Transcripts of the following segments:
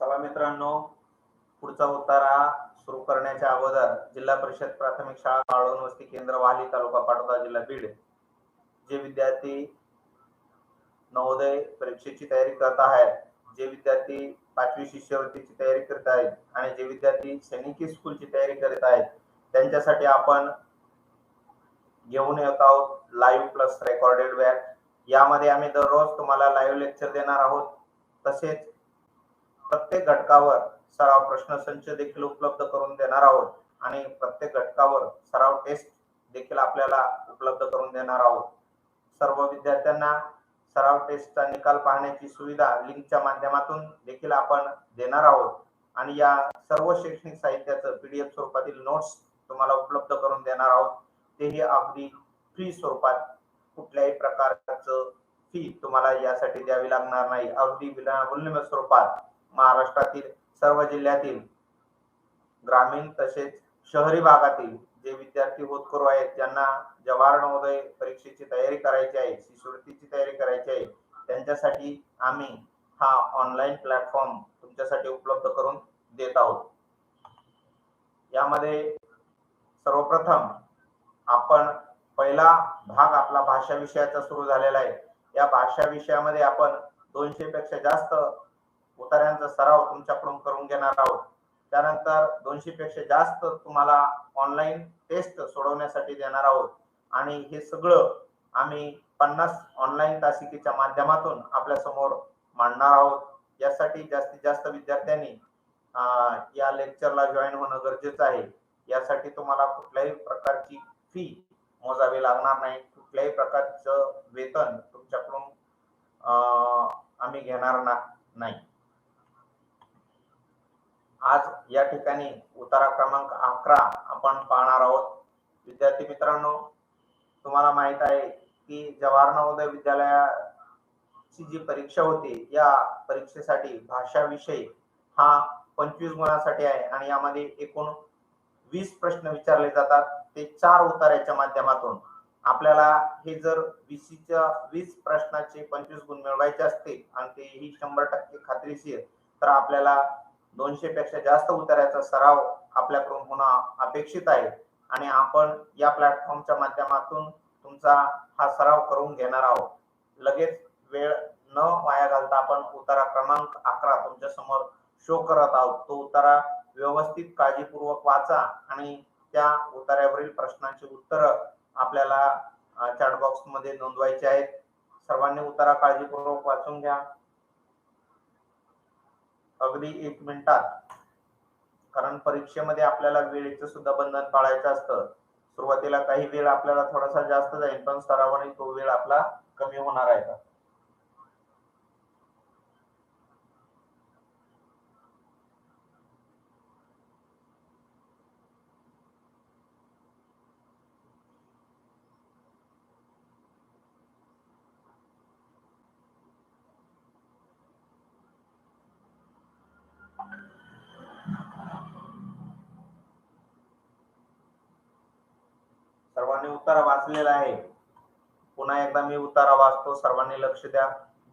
चला मित्रांनो पुढचा उतारा सुरू करण्याच्या अगोदर जिल्हा परिषद प्राथमिक शाळा काळवण वस्ती केंद्र वाली तालुका पाटोदा जिल्हा बीड जे विद्यार्थी नवोदय परीक्षेची तयारी करत आहेत जे विद्यार्थी पाचवी शिष्यवृत्तीची तयारी करत आहेत आणि जे विद्यार्थी सैनिकी स्कूलची तयारी करत आहेत त्यांच्यासाठी आपण घेऊन येत आहोत लाईव्ह प्लस रेकॉर्डेड बॅच यामध्ये आम्ही दररोज तुम्हाला लाईव्ह लेक्चर देणार आहोत. तसेच प्रत्येक घटकावर सराव प्रश्नसंच देखील उपलब्ध करून देणार आहोत आणि प्रत्येक घटकावर सराव टेस्ट देखील आपल्याला उपलब्ध करून देणार आहोत. सर्व विद्यार्थ्यांना सराव टेस्टचा निकाल पाहण्याची सुविधा लिंकच्या माध्यमातून देखील आपण देणार आहोत. आणि या सर्व शैक्षणिक साहित्याचं पीडीएफ स्वरूपातील नोट्स तुम्हाला उपलब्ध करून देणार आहोत. तेही अगदी फ्री स्वरूपात कुठल्याही प्रकारचं फी तुम्हाला यासाठी द्यावी लागणार नाही. अगदी विनामूल्य स्वरूपात. महाराष्ट्रातील सर्व जिल्ह्यातील ग्रामीण तसेच शहरी भागातील जे विद्यार्थी होतकरू आहेत ज्यांना जवाहर नवोदय परीक्षेची तयारी करायची आहे शिष्यवृत्तीची तयारी करायची आहे त्यांच्यासाठी आम्ही हा ऑनलाईन प्लॅटफॉर्म तुमच्यासाठी उपलब्ध करून देत आहोत. यामध्ये सर्वप्रथम आपण पहिला भाग आपला भाषा विषयाचा सुरू झालेला आहे. या भाषा विषयामध्ये आपण दोनशे पेक्षा जास्त उतार्यांचा सराव तुमच्याकडून करून घेणार आहोत. त्यानंतर दोनशे पेक्षा जास्त तुम्हाला ऑनलाईन टेस्ट सोडवण्यासाठी देणार आहोत. आणि हे सगळं आम्ही पन्नास ऑनलाईन तासिकेच्या माध्यमातून आपल्यासमोर मांडणार आहोत. यासाठी जास्तीत जास्त विद्यार्थ्यांनी या लेक्चरला जॉईन होणं गरजेचं आहे. यासाठी तुम्हाला कुठल्याही प्रकारची फी मोजावी लागणार नाही. कुठल्याही प्रकारचं वेतन तुमच्याकडून आम्ही घेणार ना नाही. आज या ठिकाणी उतारा क्रमांक अकरा आपण पाहणार आहोत. विद्यार्थी मित्रांनो तुम्हाला माहीत आहे की जवाहर नवोदय विद्यालयाची जी परीक्षा होती या परीक्षेसाठी भाषा विषय हा पंचवीस गुणासाठी आहे आणि यामध्ये एकूण वीस प्रश्न विचारले जातात. ते चार उतार्याच्या माध्यमातून आपल्याला हे जर वीसच्या वीस प्रश्नाचे पंचवीस गुण मिळवायचे असते आणि ते ही शंभर टक्के खात्रीशीर तर आपल्याला दोनशे पेक्षा जास्त उतार्याचा सराव आपल्याकडून होणं अपेक्षित आहे. आणि आपण या प्लॅटफॉर्मच्या माध्यमातून तुमचा हा सराव करून घेणार आहोत. लगेच वेळ न वाया घालता आपण उतारा क्रमांक अकरा तुमच्यासमोर शो करत आहोत. तो उतारा व्यवस्थित काळजीपूर्वक वाचा आणि त्या उतार्यावरील प्रश्नांची उत्तर आपल्याला चॅट बॉक्समध्ये नोंदवायची आहेत. सर्वांनी उतारा काळजीपूर्वक वाचून घ्या. अगदी एक मिनिटात. कारण परीक्षेमध्ये आपल्याला वेळेचं सुद्धा बंधन पाळायचं असतं. सुरुवातीला काही वेळ आपल्याला थोडासा जास्त जाईल पण सरावाने तो वेळ आपला कमी होणार आहे. का सर्वांनी उतारा वाचलेला आहे. पुन्हा एकदा मी उतारा वाचतो. सर्वांनी लक्ष द्या.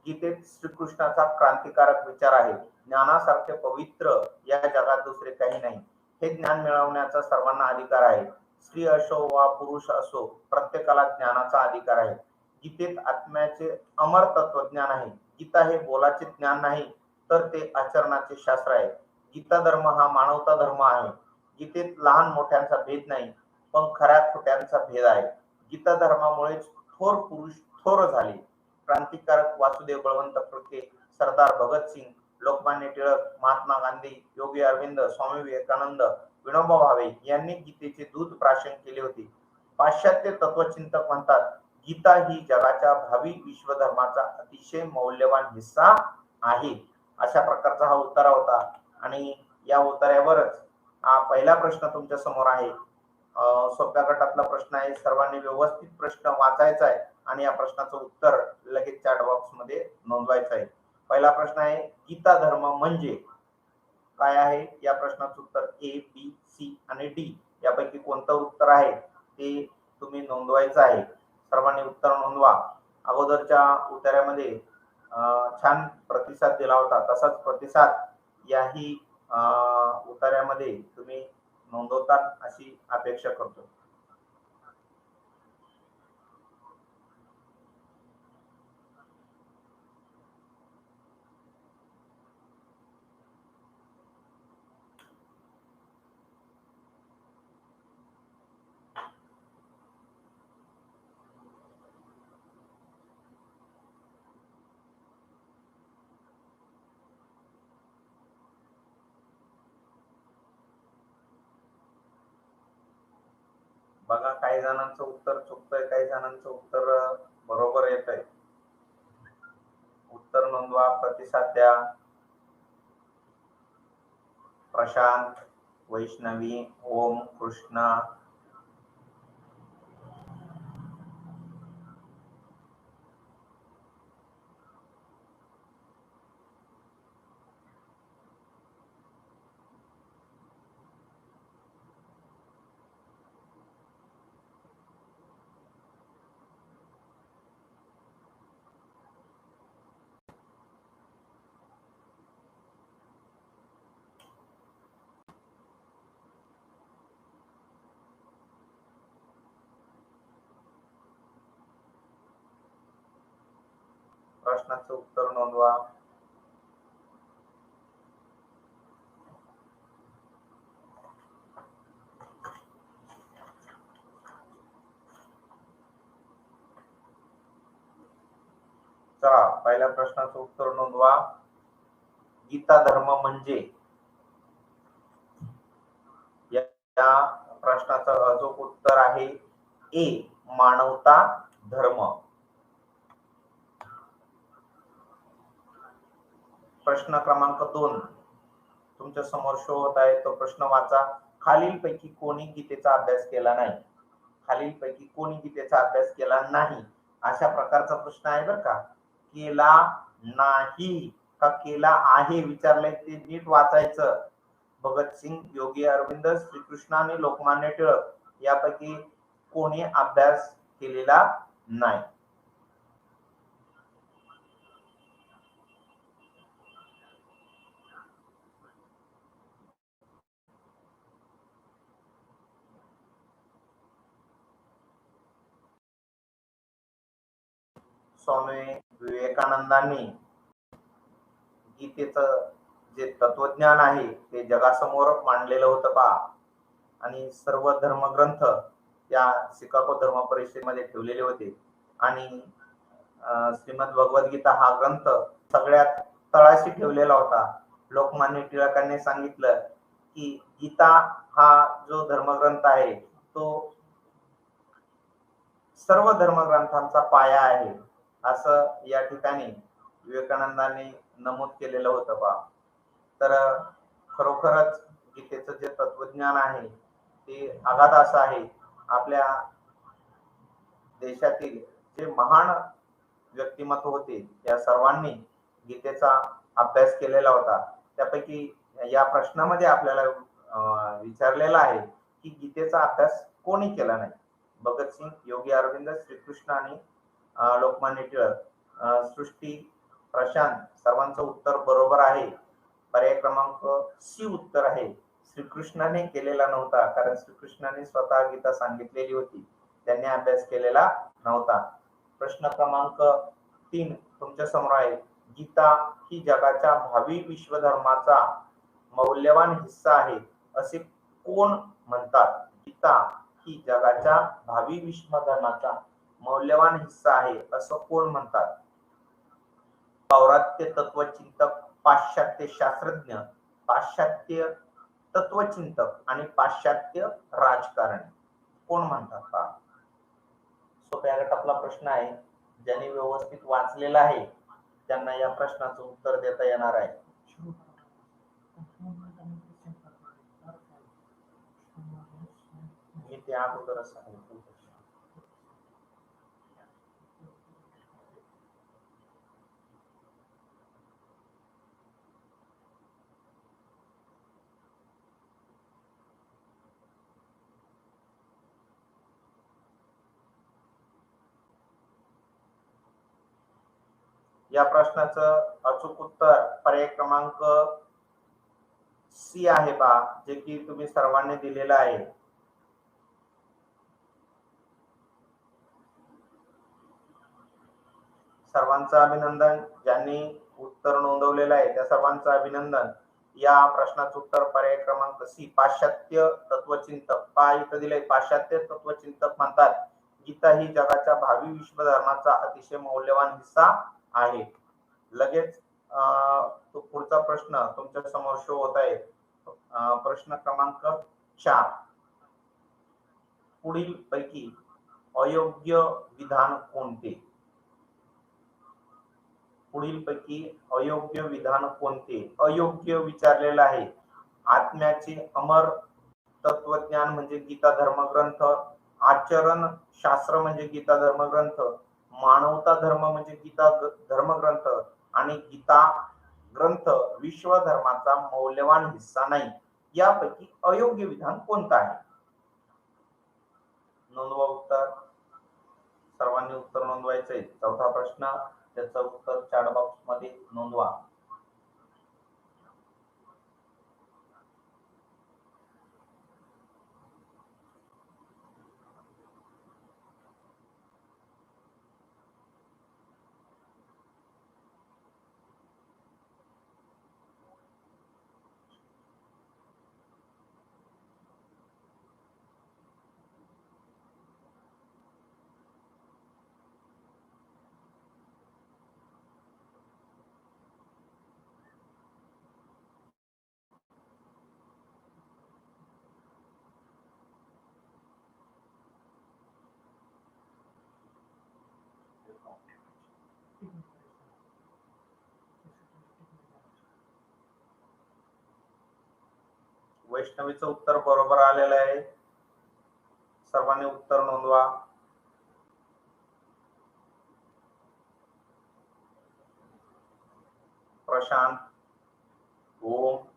गीतेत श्रीकृष्णाचा क्रांतिकारक विचार आहे. ज्ञानासारखे पवित्र या जगात दुसरे काही नाही. हे ज्ञान मिळवण्याचा सर्वांना अधिकार आहे. स्त्री असो वा पुरुष असो प्रत्येकाला ज्ञानाचा अधिकार आहे. गीतेत आत्म्याचे अमर तत्वज्ञान आहे. गीता हे बोलाचे ज्ञान नाही तर ते आचरणाचे शास्त्र आहे. गीता धर्म हा मानवता धर्म आहे. गीतेत लहान मोठ्यांचा भेद नाही. पण खऱ्या खोट्यांचा भेद आहे. गीता धर्मामुळेच थोर पुरुष थोर झाले. क्रांतिकारक वासुदेव बळवंत फडके सरदार भगतसिंग लोकमान्य टिळक महात्मा गांधी योगी अरविंद स्वामी विवेकानंद विनोबा भावे यांनी गीतेचे दूध प्राशन केले होते. पाश्चात्य तत्वचिंतक म्हणतात गीता ही जगाच्या भावी विश्वधर्माचा अतिशय मौल्यवान हिस्सा आहे. अशा प्रकारचा हा उतारा होता आणि या उतार्यावरच हा पहिला प्रश्न तुमच्यासमोर आहे. सोप्या गटातला प्रश्न आहे. सर्वांनी व्यवस्थित प्रश्न वाचायचा आहे आणि या प्रश्नाचं उत्तर लगेच चॅट बॉक्समध्ये नोंदवायचं आहे. पहिला प्रश्न आहे गीता धर्म म्हणजे काय आहे? या प्रश्नाचं उत्तर ए बी सी आणि डी यापैकी कोणतं उत्तर आहे? ते तुम्ही नोंदवायचं आहे. सर्वांनी उत्तर नोंदवा. अगोदरच्या उतार्यामध्ये छान प्रतिसाद दिला होता. तसाच प्रतिसाद याही उतार्यामध्ये तुम्ही नोंदवतात अशी अपेक्षा करतो. बघा काही जणांचं उत्तर चुकतंय काही जणांचं उत्तर बरोबर येत आहे उत्तर नोंदवा प्रतिसाद द्या. प्रशांत वैष्णवी ओम कृष्णा प्रश्नाचं उत्तर नोंदवा. चला पहिल्या प्रश्नाचं उत्तर नोंदवा. गीता धर्म म्हणजे? या प्रश्नाचं अचूक उत्तर आहे ए मानवता धर्म. प्रश्न क्रमांक दोन. तुमच्यासमोर शो होत आहे. तो प्रश्न वाचा. खालीलपैकी कोणी गीतेचा अभ्यास केला नाही? खालीलपैकी कोणी गीतेचा अभ्यास केला नाही? अशा प्रकारचा प्रश्न आहे बर का. केला नाही. का केला आहे? विचारलंय. ते नीट वाचायचं. भगतसिंग योगी अरविंद श्रीकृष्ण आणि लोकमान्य टिळक यापैकी कोणी अभ्यास केलेला नाही? स्वामी विवेकानंदांनी गीतेच जे तत्वज्ञान आहे ते जगासमोर मांडलेलं होतं पहा. आणि सर्व धर्मग्रंथ या शिकागो धर्म परिषदेमध्ये ठेवलेले होते. आणि श्रीमद भगवद्गीता हा ग्रंथ सगळ्यात तळाशी ठेवलेला होता. लोकमान्य टिळकांनी सांगितलं की गीता हा जो धर्मग्रंथ आहे तो सर्व धर्मग्रंथांचा पाया आहे. असं या ठिकाणी विवेकानंदांनी नमूद केलेलं होतं बा. तर खरोखरच गीतेचं जे तत्वज्ञान आहे ते आघात असं आहे. आपल्या देशातील जे महान व्यक्तिमत्व होते या सर्वांनी गीतेचा अभ्यास केलेला होता. त्यापैकी या प्रश्नामध्ये आपल्याला अं, विचारलेला आहे की गीतेचा अभ्यास कोणी केला नाही? भगतसिंग योगी अरविंद श्रीकृष्ण आणि लोकमान्य टिळक. सृष्टी प्रशांत सर्वांचं उत्तर बरोबर आहे. पर्याय क्रमांक सी उत्तर आहे. श्रीकृष्णाने केलेला नव्हता कारण श्रीकृष्णाने स्वतः गीता सांगितलेली होती. त्यांनी अभ्यास केलेला नव्हता. प्रश्न क्रमांक तीन तुमच्यासमोर आहे. गीता ही जगाच्या भावी विश्वधर्माचा मौल्यवान हिस्सा आहे असे कोण म्हणतात? गीता ही जगाच्या भावी विश्वधर्माचा मौल्यवान हिस्सा आहे असं कोण म्हणतात? पौरात्य तत्वचिंतक पाश्चात्य शास्त्रज्ञ पाश्चात्य तत्वचिंतक आणि पाश्चात्य राजकारण. कोण म्हणतात का सोप्या गटातला प्रश्न आहे ज्यांनी व्यवस्थित वाचलेला आहे त्यांना या प्रश्नाचं उत्तर देता येणार आहे. मी ते अगोदरच सांगितलं. या प्रश्नाचं अचूक उत्तर पर्याय क्रमांक सी आहे बा जे की तुम्ही सर्वांनी दिलेलं आहे. सर्वांचं अभिनंदन ज्यांनी उत्तर नोंदवलेलं आहे त्या सर्वांचं अभिनंदन. या प्रश्नाचं उत्तर पर्याय क्रमांक सी पाश्चात्य तत्वचिंतक. पा इथं दिलंय पाश्चात्य तत्वचिंतक म्हणतात. गीता ही जगाच्या भावी विश्वधर्माचा अतिशय मौल्यवान हिस्सा. आहे. लगेच तो पुढचा प्रश्न तुमच्यासमोर शो होत आहे. प्रश्न क्रमांक चार. पुढील पैकी अयोग्य विधान कोणते? पुढील पैकी अयोग्य विधान कोणते? अयोग्य विचारलेलं आहे. आत्म्याचे अमर तत्वज्ञान म्हणजे गीता धर्मग्रंथ. आचरण शास्त्र म्हणजे गीता धर्मग्रंथ. मानवता धर्म म्हणजे गीता धर्मग्रंथ आणि गीता ग्रंथ विश्व धर्माचा मौल्यवान हिस्सा नाही. यापैकी अयोग्य विधान कोणतं आहे? नोंदवा उत्तर. सर्वांनी उत्तर नोंदवायचंय. चौथा प्रश्न. त्याचं उत्तर चॅट बॉक्समध्ये नोंदवा. वैष्णवीचं उत्तर बरोबर आलेलं आहे. सर्वांनी उत्तर नोंदवा. प्रशांत ओम.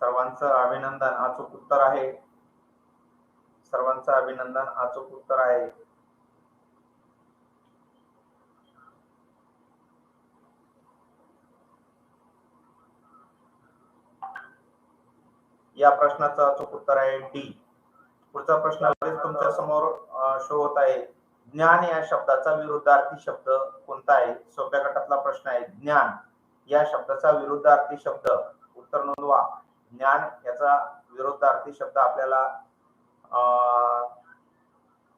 सर्वांचं अभिनंदन. अचूक उत्तर आहे. सर्वांचं अभिनंदन. अचूक उत्तर आहे. या प्रश्नाचं अचूक उत्तर आहे डी. पुढचा प्रश्न तुमच्यासमोर शो होत आहे. ज्ञान या शब्दाचा विरुद्धार्थी शब्द कोणता आहे? सोप्या गटातला प्रश्न आहे ज्ञान. या शब्दाचा विरुद्धार्थी शब्द उत्तर नोंदवा. ज्ञान याचा विरुद्धार्थी शब्द आपल्याला अं,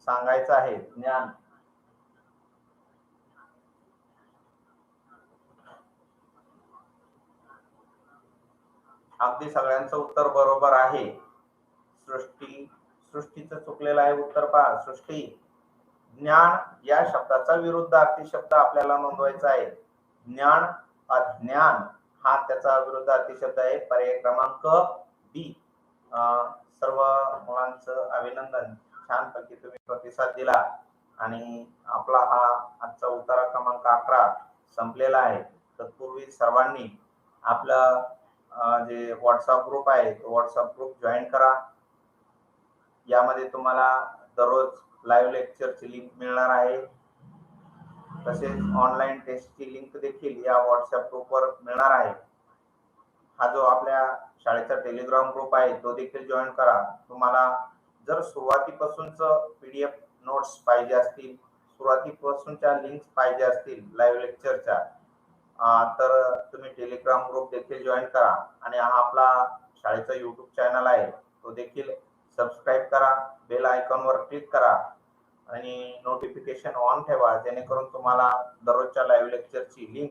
सांगायचा आहे. ज्ञान. अगदी सगळ्यांचं उत्तर बरोबर आहे. सृष्टी सृष्टीचं चुकलेलं आहे उत्तर पहा. सृष्टी ज्ञान या शब्दाचा विरुद्धार्थी शब्द आपल्याला नोंदवायचा आहे. ज्ञान अज्ञान हा त्याचा विरुद्धार्थी शब्द आहे. पर्याय क्रमांक बी सर्व मुलांचं अभिनंदन. छानपैकी तुम्ही प्रतिसाद दिला. आणि आपला हा आजचा उतारा क्रमांक अकरा संपलेला आहे. तत्पूर्वी सर्वांनी आपलं जे व्हॉट्सअप ग्रुप आहे तो व्हॉट्सअप ग्रुप जॉईन करा. यामध्ये तुम्हाला दररोज लाईव्ह लेक्चरची लिंक मिळणार आहे. तसेच ऑनलाईन टेस्टची लिंक देखील या व्हॉट्सअप ग्रुपवर मिळणार आहे. हा जो आपल्या शाळेचा टेलिग्राम ग्रुप आहे तो देखील जॉईन करा. तुम्हाला जर सुरुवातीपासूनच पीडीएफ नोट्स पाहिजे असतील सुरुवातीपासूनच्या लिंक्स पाहिजे असतील लाईव्ह लेक्चरच्या तर तुम्ही टेलिग्राम ग्रुप देखील जॉईन करा आणि हा आपला शाळेचा युट्यूब चॅनल आहे तो देखील सबस्क्राईब करा बेल आयकॉनवर क्लिक करा आणि नोटिफिकेशन ऑन ठेवा जेणेकरून तुम्हाला दररोजच्या लाईव्ह लेक्चरची लिंक